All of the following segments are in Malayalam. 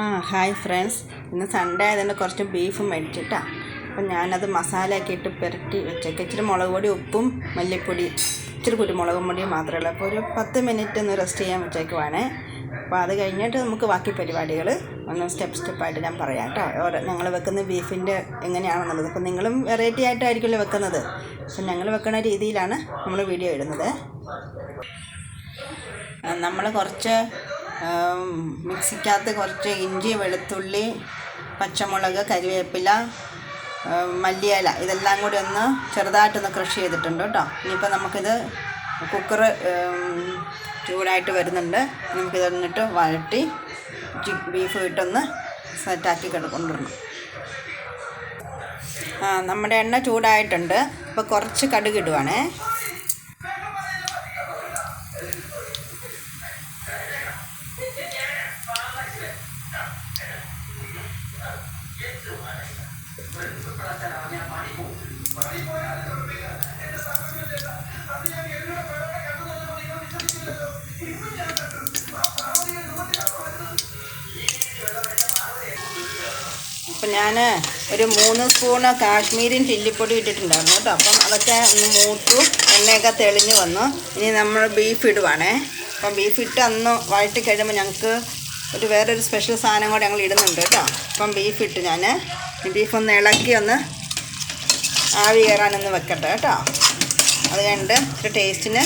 ആ ഹായ് ഫ്രണ്ട്സ്. ഇന്ന് സൺഡേ ആയതുകൊണ്ട് കുറച്ച് ബീഫ് മേടിച്ചിട്ടാ. അപ്പം ഞാനത് മസാലയൊക്കെ ഇട്ട് പുരട്ടി വെച്ചേക്ക്. ഇച്ചിരി മുളക് പൊടി ഉപ്പും മല്ലിപ്പൊടി ഇച്ചിരി കുരുമുളകും പൊടിയും മാത്രമേ ഉള്ളൂ. അപ്പോൾ ഒരു പത്ത് മിനിറ്റ് ഒന്ന് റെസ്റ്റ് ചെയ്യാൻ വെച്ചേക്കുവാണേ. അപ്പോൾ അത് കഴിഞ്ഞിട്ട് നമുക്ക് ബാക്കി പരിപാടികൾ ഒന്ന് സ്റ്റെപ്പ് സ്റ്റെപ്പായിട്ട് ഞാൻ പറയാം കേട്ടോ. ഓരോ ഞങ്ങൾ വെക്കുന്ന ബീഫിന്റെ എങ്ങനെയാണെന്നുള്ളത്. അപ്പോൾ നിങ്ങളും വെറൈറ്റി ആയിട്ടായിരിക്കുമല്ലോ വെക്കുന്നത്. അപ്പം ഞങ്ങൾ വെക്കുന്ന രീതിയിലാണ് നമ്മൾ വീഡിയോ ഇടുന്നത്. നമ്മൾ കുറച്ച് മിക്സിക്കകത്ത് കുറച്ച് ഇഞ്ചി വെളുത്തുള്ളി പച്ചമുളക് കരിവേപ്പില മല്ലിയില ഇതെല്ലാം കൂടി ഒന്ന് ചെറുതായിട്ടൊന്ന് ക്രഷ് ചെയ്തിട്ടുണ്ട് കേട്ടോ. ഇനിയിപ്പോൾ നമുക്കിത് കുക്കർ ചൂടായിട്ട് വരുന്നുണ്ട്. നമുക്കിത് എന്നിട്ട് വഴട്ടി ബീഫ് ഇട്ടൊന്ന് സെറ്റാക്കി ആ നമ്മുടെ എണ്ണ ചൂടായിട്ടുണ്ട്. അപ്പോൾ കുറച്ച് കടുക് ഇടുവാണേ. അപ്പം ഞാൻ ഒരു മൂന്ന് സ്പൂണ് കാശ്മീരി ചില്ലിപ്പൊടി ഇട്ടിട്ടുണ്ടായിരുന്നു കേട്ടോ. അപ്പം അതൊക്കെ ഒന്ന് മൂത്തു എണ്ണയൊക്കെ തെളിഞ്ഞ് വന്നു. ഇനി നമ്മൾ ബീഫ് ഇടുവാണേ. അപ്പം ബീഫ് ഇട്ട് അന്ന് വഴറ്റി കഴിയുമ്പോൾ ഞങ്ങൾക്ക് ഒരു വേറൊരു സ്പെഷ്യൽ സാധനം കൂടെ ഞങ്ങൾ ഇടുന്നുണ്ട് കേട്ടോ. അപ്പം ബീഫ് ഇട്ട് ഞാൻ ബീഫ് ഒന്ന് ഇളക്കി ഒന്ന് ആവി കയറാനൊന്ന് വെക്കട്ടെ കേട്ടോ. അത് കണ്ട് ഒരു ടേസ്റ്റിന്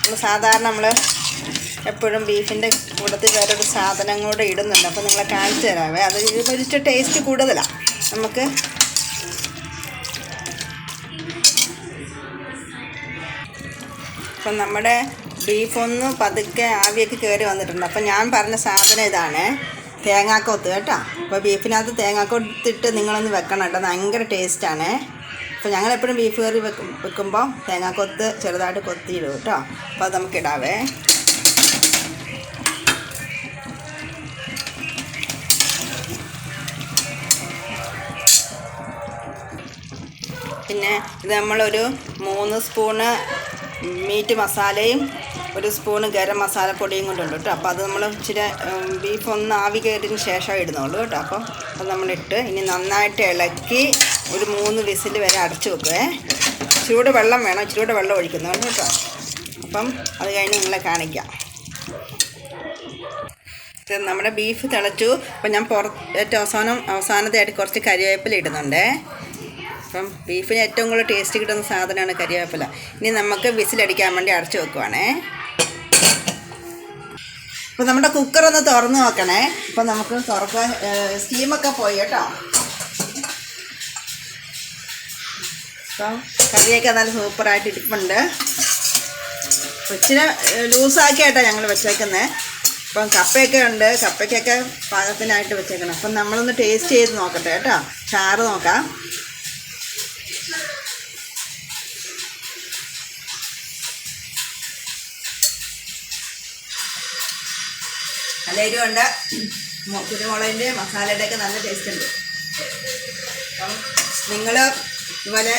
നമ്മൾ സാധാരണ നമ്മൾ എപ്പോഴും ബീഫിന്റെ കൂട്ടത്തിൽ വേറൊരു സാധനം കൂടെ ഇടുന്നുണ്ട്. അപ്പോൾ നിങ്ങളെ കാണിച്ചു തരാവേ. അത് ഇതുപോലിച്ച് ടേസ്റ്റ് കൂടുതലാണ് നമുക്ക് അപ്പം നമ്മുടെ ബീഫൊന്ന് പതുക്കെ ആവിയൊക്കെ കയറി വന്നിട്ടുണ്ട്. അപ്പം ഞാൻ പറഞ്ഞ സാധനം ഇതാണ്. തേങ്ങാക്കൊത്ത് കേട്ടോ. അപ്പോൾ ബീഫിനകത്ത് തേങ്ങാക്കൊത്തിട്ട് നിങ്ങളൊന്ന് വെക്കണം കേട്ടോ. ഭയങ്കര ടേസ്റ്റാണ് അപ്പോൾ ഞങ്ങളെപ്പോഴും ബീഫ് കറി വെക്കും വെക്കുമ്പോൾ തേങ്ങാക്കൊത്ത് ചെറുതായിട്ട് കൊത്തിയിടും കേട്ടോ. അപ്പോൾ അത് നമുക്കിടാവേ പിന്നെ ഇത് നമ്മളൊരു മൂന്ന് സ്പൂണ് മീറ്റ് മസാലയും ഒരു സ്പൂണ് ഗരം മസാലപ്പൊടിയും കൊണ്ടുണ്ട് കേട്ടോ. അപ്പോൾ അത് നമ്മൾ ഇച്ചിരി ബീഫ് ഒന്ന് ആവി കയറിയതിന് ശേഷം ഇടുന്നുള്ളൂ കേട്ടോ. അപ്പോൾ അത് നമ്മളിട്ട് ഇനി നന്നായിട്ട് ഇളക്കി ഒരു മൂന്ന് വിസിൽ വരെ അടച്ചു വെക്കുവേ. ചൂട് വെള്ളം വേണം ഇച്ചിരി വെള്ളം ഒഴിക്കുന്നുണ്ട് കേട്ടോ. അപ്പം അത് കഴിഞ്ഞ് നിങ്ങളെ കാണിക്കാം. നമ്മുടെ ബീഫ് തിളച്ചു. അപ്പം ഞാൻ പുറത്ത് ഏറ്റവും അവസാനം അവസാനത്തെയായിട്ട് കുറച്ച് കരിവേപ്പില ഇടുന്നുണ്ടേ. അപ്പം ബീഫിന് ഏറ്റവും കൂടുതൽ ടേസ്റ്റ് കിട്ടുന്ന സാധനമാണ് കരിവേപ്പില. ഇനി നമുക്ക് വിസിലടിക്കാൻ വേണ്ടി അടച്ചു വെക്കുവാണേ. അപ്പോൾ നമ്മുടെ കുക്കറൊന്ന് തുറന്ന് നോക്കണേ. അപ്പം നമുക്ക് തുറക്കാൻ സ്റ്റീമൊക്കെ പോയി കേട്ടോ. അപ്പം കറിയൊക്കെ നല്ല സൂപ്പറായിട്ട് ഇരിപ്പുണ്ട്. കൊച്ചിനെ ലൂസാക്കിയായിട്ടാണ് ഞങ്ങൾ വെച്ചേക്കുന്നത് അപ്പം കപ്പയൊക്കെ ഉണ്ട്. കപ്പയ്ക്കൊക്കെ പാകത്തിനായിട്ട് വെച്ചേക്കണം അപ്പം നമ്മളൊന്ന് ടേസ്റ്റ് ചെയ്ത് നോക്കട്ടെ കേട്ടോ. ചാറ് നോക്കാം. നല്ല എരിവുണ്ട് കുരുമുളകിന്റെ മസാലയുടെ ഒക്കെ നല്ല ടേസ്റ്റ് ഉണ്ട്. അപ്പം നിങ്ങൾ ഇതുപോലെ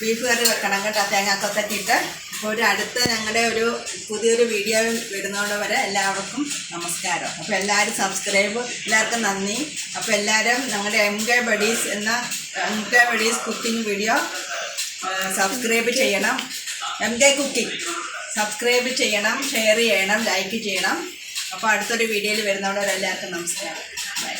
ബീഫ് കറി വെക്കണം കേട്ടോ തേങ്ങാക്കൊത്തൊക്കെ അപ്പോൾ ഒരു അടുത്ത ഞങ്ങളുടെ ഒരു പുതിയൊരു വീഡിയോ വിടുന്നതോടെ വരെ എല്ലാവർക്കും നമസ്കാരം. അപ്പോൾ എല്ലാവരും സബ്സ്ക്രൈബ് എല്ലാവർക്കും നന്ദി. അപ്പോൾ എല്ലാവരും ഞങ്ങളുടെ എം കെ ബഡീസ് എന്ന M K buddies cooking video subscribe ചെയ്യണം. എം കെ കുക്കിംഗ് സബ്സ്ക്രൈബ് ചെയ്യണം ഷെയർ ചെയ്യണം ലൈക്ക് ചെയ്യണം. അപ്പോൾ അടുത്തൊരു വീഡിയോയിൽ വരുന്നവരെല്ലാവർക്കും നമസ്കാരം. ബൈ